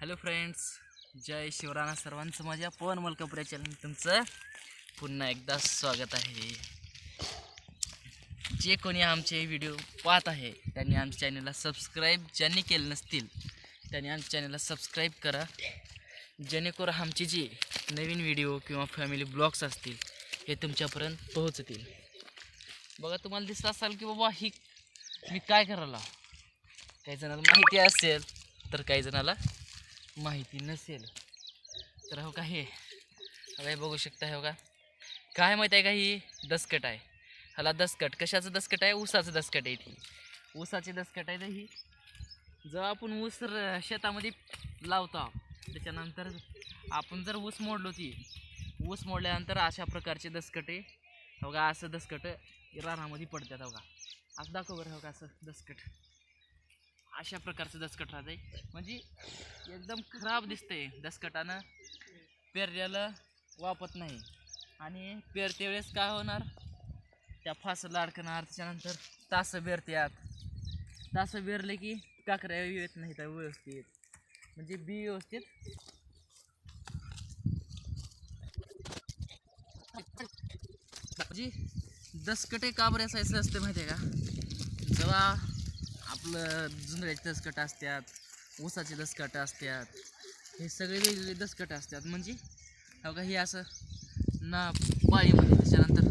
Hello friends जय शिवराणा सर्वांचं माझ्या पवन मलकापुऱ्या channel तुमचं पुन्हा एकदा स्वागत आहे. जे कोणी आमचे व्हिडिओ पाहत आहे त्यांनी आमच्या चॅनलला सबस्क्राईब ज्यांनी केले नसतील त्यांनी आमच्या चॅनलला सबस्क्राईब करा. जेणेकरून आमचे जे नवीन व्हिडिओ किंवा फॅमिली ब्लॉग्स असतील हे तुमच्यापर्यंत पोहोचतील. बघा तुम्हाला दिसत असाल की बाबा ही मी काय करायला? काही जणाला माहिती असेल तर काही जणाला माहिती नसेल. तर हो का हे? हो हे बघू शकता हो का? काय माहीत आहे का ही दसकट आहे? ह्याला दसकट कशाचं दसकट आहे? ऊसाचं दसकट आहे ती. ऊसाची दसकट आहे तर ही? जेव्हा आपण ऊस र- शेतामध्ये लावतो त्याच्यानंतर आपण जर ऊस मोडलो ती ऊस मोडल्यानंतर अशा प्रकारचे दसकटे हो का? असं दसकट रानामध्ये पडतात हो का? असं दाखव बरं हो का असं दसकट. अशा प्रकारचं दसकट राहते म्हणजे एकदम खराब दिसतंय दसकटानं. पेरल्याला वापत नाही. आणि पेरते वेळेस काय होणार? त्या फासला अडकणार त्याच्यानंतर तासं बेरत्यात. तासं बेरले की काकऱ्या येत नाही त्या व्यवस्थित. म्हणजे बी व्यवस्थित. म्हणजे दसकटे का असायचं असते माहिती आहे का? जेव्हा आपलं जुंधळ्याचे दसकट असतात ऊसाचे दसकट असतात हे सगळे वेगवेगळे दसकट असतात. म्हणजे हो का हे असं ना पाळीमध्ये त्याच्यानंतर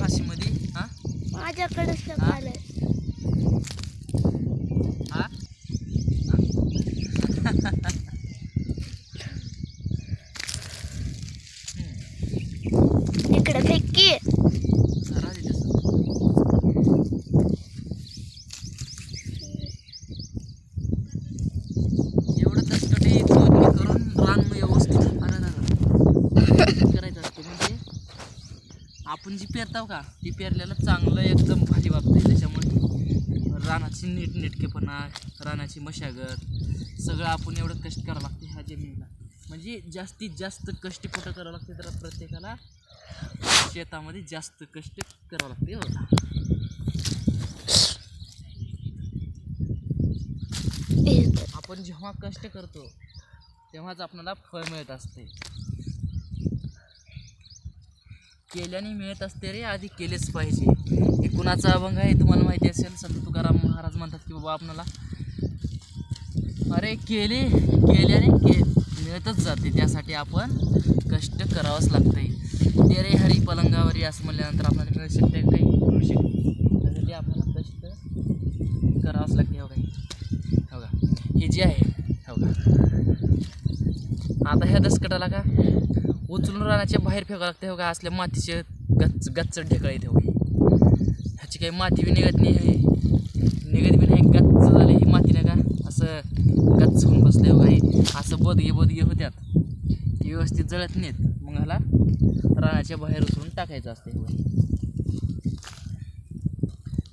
फाशीमध्ये हां? माझ्याकडे शिकायला हा इकडे फेकी जरा दे तसं. एवढं दसकटे इतकं करून रान व्यवस्थित अरे अरे करायचं असतं म्हणजे आपण जी पेरताव का ती पेरल्याला चांगलं एकदम भारी वागतंय त्याच्यामुळे. रानाची नीटनेटकेपणा रानाची मशागत सगळं आपण एवढं कष्ट करावं लागते ह्या जमिनीला. म्हणजे जास्तीत जास्त कष्ट कुठं करावं लागते तर प्रत्येकाला शेतामध्ये जास्त कष्ट करावं लागते बघा. आपण जेव्हा कष्ट करतो तेव्हाच आपल्याला फळ मिळत असते केल्याने मिळत असते रे आधी केलेच पाहिजे. हे कुणाचा अभंग आहे तुम्हाला माहिती असेल संत तुकाराम महाराज म्हणतात की बाबा आपणाला अरे केले केल्याने के मिळतच जाते. त्यासाठी आपण कष्ट करावंच लागतंय. ते रे हरी पलंगावरी असं म्हणल्यानंतर आपल्याला मिळू शकते काही? मिळू शकते त्यासाठी आपल्याला कष्ट करावंच लागते हो काही हो का? हे जे आहे हो का? आता ह्या दसकटाला का? उचलून रानाच्या बाहेर फेकावं लागते हो का असल्या मातीचे गच्च गच्च ढेकळा येते हो ह्याची काही माती बी निघत नाही निघत बी नाही गच्च झाली ही माती नाही का असं गच्च होऊन बसले हो काही असं बदगे बदगे होत्यात. ते व्यवस्थित जळत नाहीत. मग ह्याला रानाच्या बाहेर उचलून टाकायचं असते हो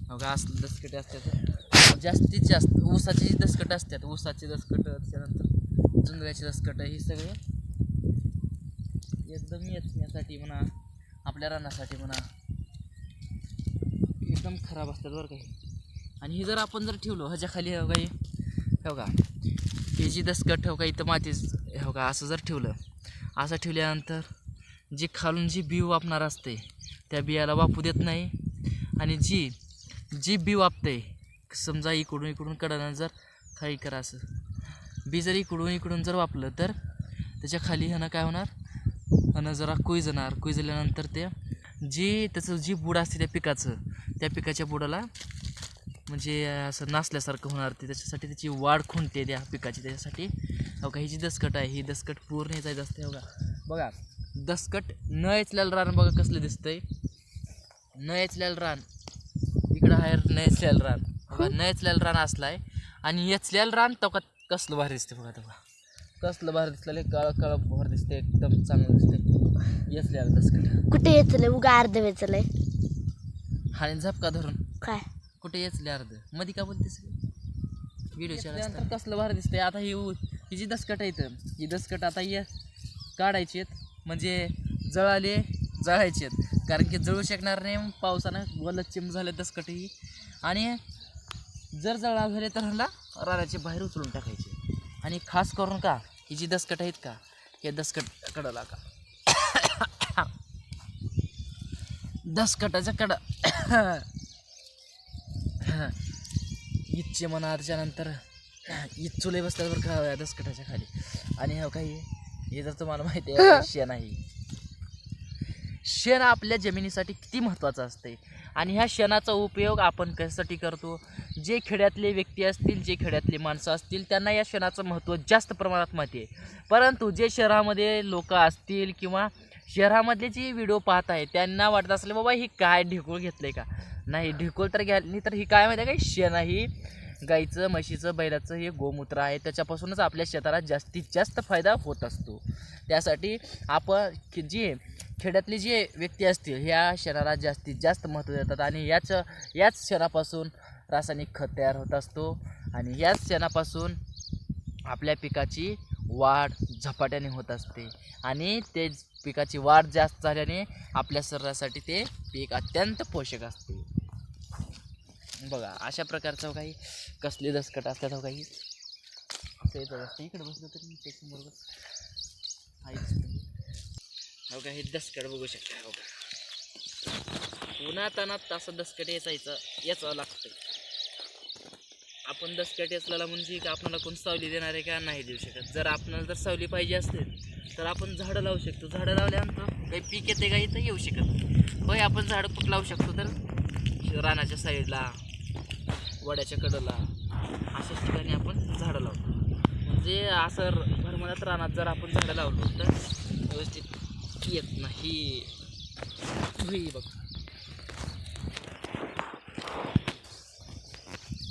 का हो असलं दसकटे असतात हो. जास्तीत जास्त ऊसाची जी दसकट असतात ऊसाची दसकट त्याच्यानंतर जुंजऱ्याची दसकट ही सगळे एकदम येण्यासाठी म्हणा आपल्या रानासाठी म्हणा एकदम खराब असतात बरं काही आणि ही जर आपण जर ठेवलो ह्याच्या खाली हो काही हो. का हे जी दसकट ठेव का इथं मातीच हो का असं जर ठेवलं असं ठेवल्यानंतर जी खालून जी बी वापणार असते त्या बियाला वापू देत नाही. आणि जी जी बी वापते समजा इकडून इकडून कडनं जर काही करा असं बी जर इकडून इकडून जर वापलं तर त्याच्याखाली ह्यानं काय होणार? आणि जरा कुजणार कुजल्यानंतर ते जी त्याचं जी बुड असते त्या पिकाचं त्या पिकाच्या बुडाला म्हणजे असं नासल्यासारखं होणार ते. त्याच्यासाठी त्याची वाढ खुंटते त्या पिकाची. त्याच्यासाठी हो का ही जी दसकट आहे ही दसकट पूर्ण येत असते हो का. बघा दसकट न याचलेलं रान बघा कसलं दिसतंय. न याचलेलं रान. इकडं आहे न याचलेलं रान. बघा न याचलेलं रान असलाय आणि याचलेलं रान तो का कसलं भारी दिसते बघा तेव्हा कसलं भारी दिसलेलं काळं काळं भर दिसते एकदम चांगलं दिसते दसकट. कुठे येचलंय उगा अर्ध वेचलंय आणि झपका धरून. काय? कुठे येचले अर्ध? मध्ये का बोलतेस व्हिडिओच्या कसलं भारी दिसतंय. आता ही उ- ही जी दसकट आहे ही दसकट आता ये काढायची आहेत. म्हणजे जळाले जळायचे आहेत. कारण की जळू शकणार नाही पावसानं वल्ल चिम झालं दसकट ही. आणि जर जळा झाले तर ह्याला रानाचे बाहेर उचलून टाकायचे. आणि खास करून का ही जी दसकट आहेत का हे दसकट कडला का दसकटाच्या कड इच्छे म्हणा त्याच्यानंतर ईद चुले बसतात बरं का दसकटाच्या खाली. आणि हो हे काही हे जर तुम्हाला माहिती आहे शेण आहे. शेण आपल्या जमिनीसाठी किती महत्त्वाचं असते आणि ह्या शेणाचा उपयोग आपण कशासाठी करतो? जे खेड्यातले व्यक्ती असतील जे खेड्यातले माणसं असतील त्यांना या क्षणाचं महत्त्व जास्त प्रमाणात माहिती आहे. परंतु जे शहरामध्ये लोक असतील किंवा शहरामधले जे व्हिडिओ पाहत आहे त्यांना वाटत असले बाबा ही काय ढीकूळ घेतलं आहे का? नाही ढिकोळ तर घ्यायला तर ही काय माहिती आहे का? शेण ही गाईचं म्हशीचं बैलाचं हे गोमूत्र आहे. त्याच्यापासूनच आपल्या शेताला जास्तीत जास्त फायदा होत असतो. त्यासाठी आपण जे खेड्यातले जे व्यक्ती असतील ह्या क्षणाला जास्तीत जास्त महत्त्व देतात आणि याच याच शहरापासून रासायनिक खत तयार होत असतो आणि याच शेणापासून आपल्या पिकाची वाढ झपाट्याने होत असते आणि ते पिकाची वाढ जास्त झाल्याने आपल्या शरीरासाठी ते पीक अत्यंत पोषक असते. बघा अशा प्रकारचं हो काही कसले दसकट असतात हो काही. ते इकडे बसलं तरी त्याच्याबरोबर हो हे दसकट बघू शकता. हो का. उन्हात तानात असं दसकट याचायचं याचावं लागतं आपण दसकट असलेला म्हणजे का आपल्याला कोण सावली देणार आहे का नाही देऊ शकत. जर आपल्याला जर सावली पाहिजे असेल तर आपण झाडं लावू शकतो. झाडं लावल्यानंतर काही पीक येते का इथं? येऊ शकत होय आपण झाडं कुठं लावू शकतो तर? रानाच्या साईडला वड्याच्या कडला अशाच ठिकाणी आपण झाडं लावतो. म्हणजे असं भरमनात रानात जर आपण झाडं लावतो तर व्यवस्थित येत नाही.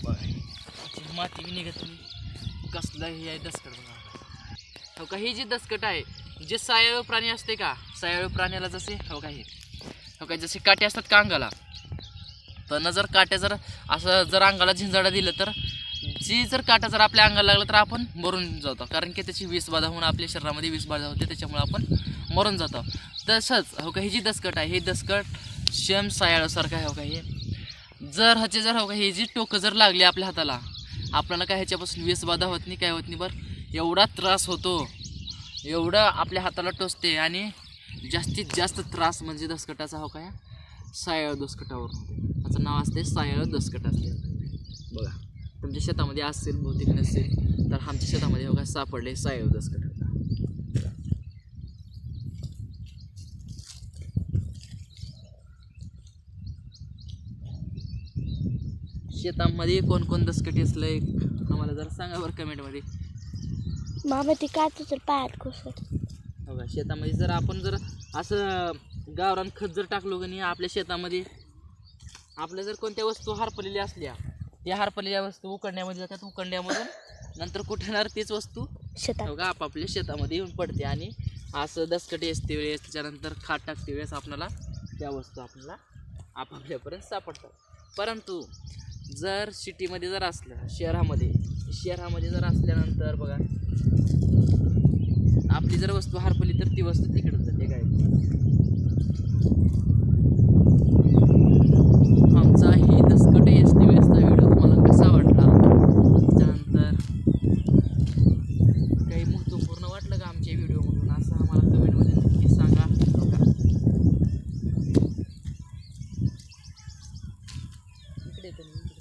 बघ याची माती बी निघत नाही. कसलं हे आहे दसकट बघा. हो का ही जी दसकट आहे जे सायाळू प्राणी असते का सायाळू प्राण्याला जसे हो का हे हो का जसे काटे असतात का अंगाला पण जर काट्या जर असं जर अंगाला झिंजाडा दिलं तर जी जर काटा जर आपल्या अंगाला लागला तर आपण मरून जातो. कारण की त्याची वीस बाधा होऊन आपल्या शरीरामध्ये वीस बाधा होते त्याच्यामुळे आपण मरून जातो. तसंच हो का ही जी दसकट आहे हे दसकट शेम सायाळासारखं आहे हो का हे. जर ह्याचे जर हो का ही जी टोकं जर लागली आपल्या हाताला आपल्याला काय ह्याच्यापासून वीस बाधा होत नाही काय होत नाही बरं. एवढा त्रास होतो. एवढं आपल्या हाताला टोचते आणि जास्तीत जास्त त्रास म्हणजे दसकटाचा हो काय? सायळ दसकटावर त्याचं नाव असते सायळ दसकट असते बघा तुमच्या शेतामध्ये असेल बहुतेक नसेल तर आमच्या शेतामध्ये हो काय सापडले सायळ दसकट. शेतामध्ये कोण कोण दसकटी असलंय आम्हाला जरा सांगा बरं कमेंटमध्ये. मामा ती काय तुझं पायात घुसत. बघा शेतामध्ये जर आपण जर असं गावरान खत जर टाकलो की नाही आपल्या शेतामध्ये आपल्या जर कोणत्या वस्तू हारपलेल्या असल्या त्या हारपलेल्या वस्तू उकडण्यामध्ये जातात उकडण्यामधून नंतर कुठे येणार तीच वस्तू? शेतात. बघा आपापल्या शेतामध्ये येऊन पडते आणि असं दसकटी असते वेळेस त्याच्यानंतर खात टाकते वेळेस आपल्याला त्या वस्तू आपल्याला आपापल्यापर्यंत सापडतात. परंतु जर सिटीमध्ये जर असलं शहरामध्ये शहरामध्ये जर असल्यानंतर बघा आपली जर वस्तू हरपली तर ती वस्तू तिकडे जाते काय आमचा ही दसकट एस टी व्हीचा व्हिडिओ तुम्हाला कसा वाटला त्यानंतर काही महत्त्वपूर्ण वाटलं का आमच्या व्हिडिओमधून असं आम्हाला कमेंटमध्ये नक्की सांगा हो का? इकडे येतो मी, इकडे.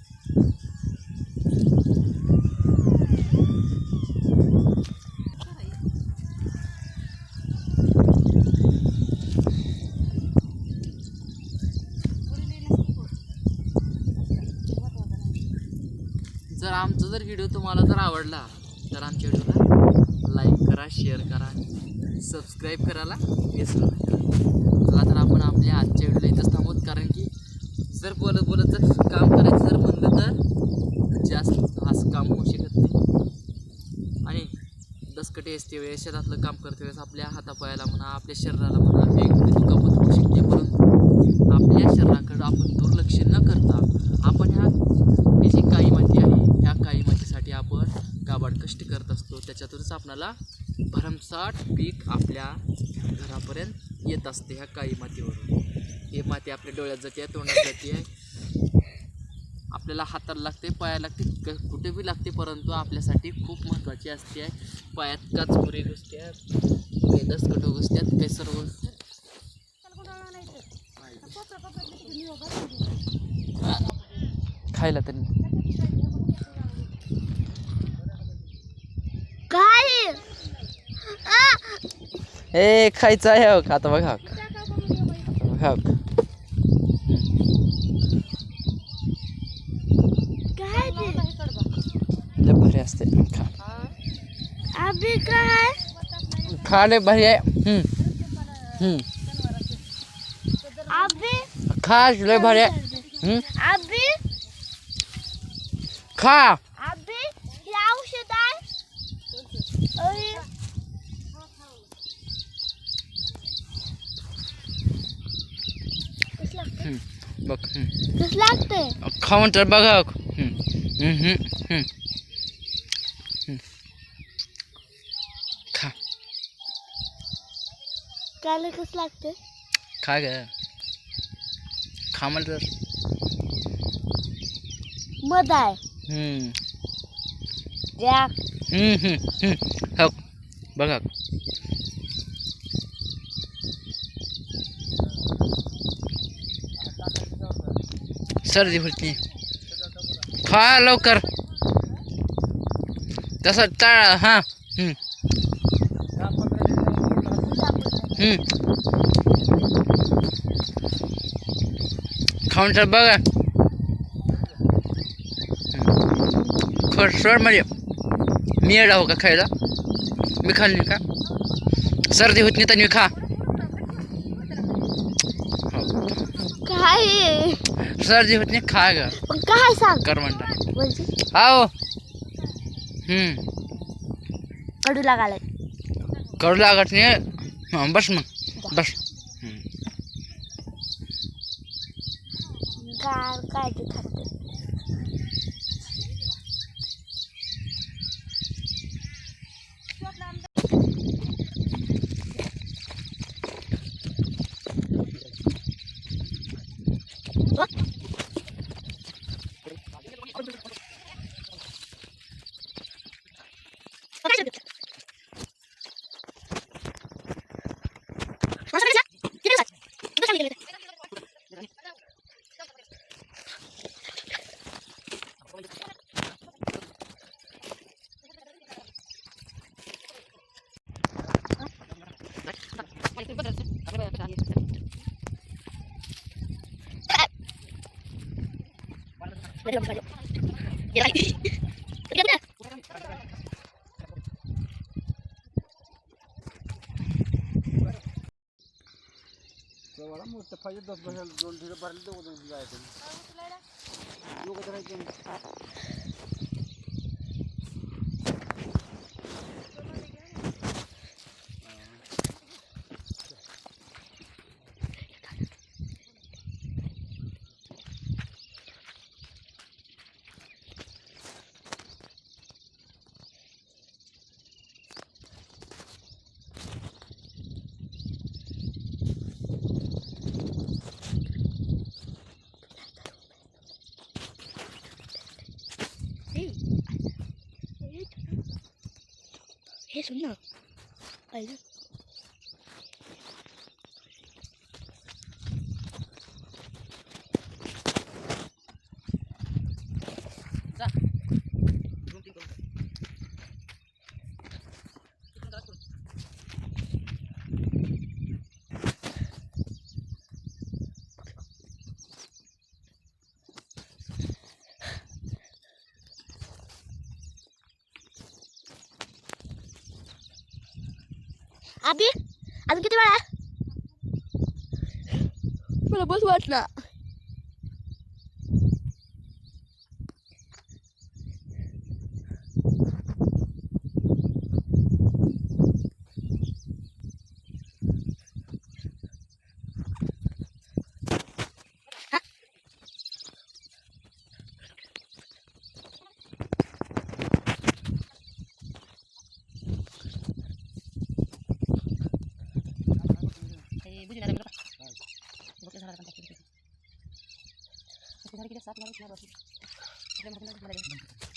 जर जर व्हिडिओ तुम्हाला जर आवडला तर आमच्या व्हिडिओला लाईक करा शेअर करा सबस्क्राईब करायला विसरू नका. चला तर आपण आपल्या आजच्या व्हिडिओला इथंच थांबवत कारण की जर बोलत बोलत जर काम करायचं जर म्हणलं तर जास्त असं काम होऊ शकत नाही. आणि दसकटे असते वेळेस शेतातलं काम करते वेळेस आपल्या हातापायाला म्हणा आपल्या शरीराला म्हणा वेगवेगळी दुखापत होऊ शकते. परंतु आपल्या शरीराकडं आपण दुर्लक्ष न करता आपण ह्या ही जी काळी माती आहे ह्या काळी मातीसाठी आपण काबाड कष्ट करत असतो. त्याच्यातूनच आपणाला भरमसाठ पीक आपल्या घरापर्यंत येत असते ह्या काळी मातीवरून. हे माती आपल्या डोळ्यात जाते तोंडात जाते. आपल्याला हाताला लागते पायाला लागते क कुठे बी लागते परंतु आपल्यासाठी खूप महत्त्वाची असते. आहे पायात काचमुरी घुसत्यात काही दसकटो घुसत्यात काही सर्व खायला तरी काय! ए खायचं आहे हो, आता बघा लय भारी असते खा अभि काय खा लय भारी आहे हम्म. हम्म. अभि खा लय भारी आहे हम्म. अभि खा अभि हे औषध आहे अरे, कसं लागतंय? हम्म. बघ हम्म. कसं लागतंय खाऊन तर बघा. हम्म. हम्म, हम्म, हम्म. हम्म. खा. काय कसं लागतंय? खा ग. खा म्हणलं तर मध आहे हम्म, हम्म, हम्म. हो. बघा. सर्दी होती. नाही खा लवकर. तसं टाळा हां हम्म. खाऊन तर बघा. खर सोड म्हणजे मी येणार हो का खायला? मी खाल्ली का? सर्दी होत नाही तर मी खा काय सर्दी होत नाही खा ग. पण काय सांग? कर म्हणता. म्हणजे? आओ हम्म. कडू लागायला करू लागत नाही. हं, बस मग. बस. गार काय ते खाते. तेवढा मोठं पाहिजे दस भरायला दोन ठिकाण भरले दोघं जायचं. दोघं धरायचं हे सुन ना पाहिलं अभि अजून किती वेळा मला बस वाटला. regresar, no, no, no, no,